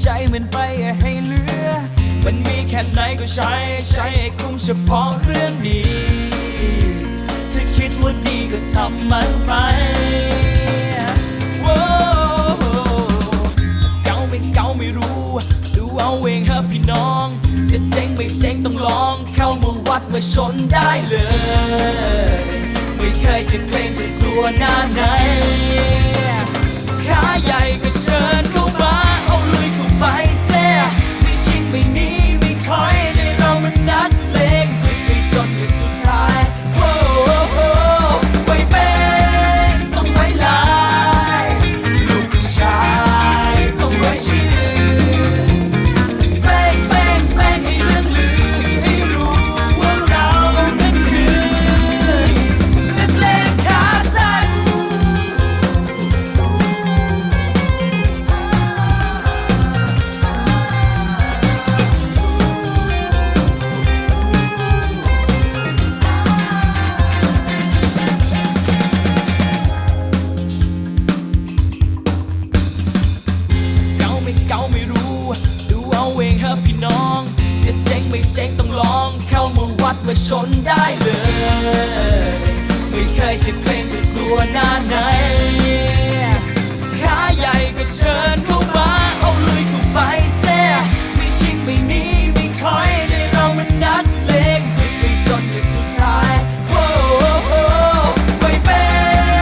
ใช้มันไปให้เหลือ มันมีแค่ไหนก็ใช้ใช้ให้คุ้มเฉพาะเรื่องดี ถ้าคิดว่าดีก็ทำมันไปเก่าไม่เก่าไม่รู้ ดูเอาเองฮะพี่น้อง จะเจ๊งไม่เจ๊งต้องลอง เข้ามาวัดมาชนได้เลย ไม่เคยจะเกรงจะกลัวหน้าไหนขาใหญ่ ชนได้เลย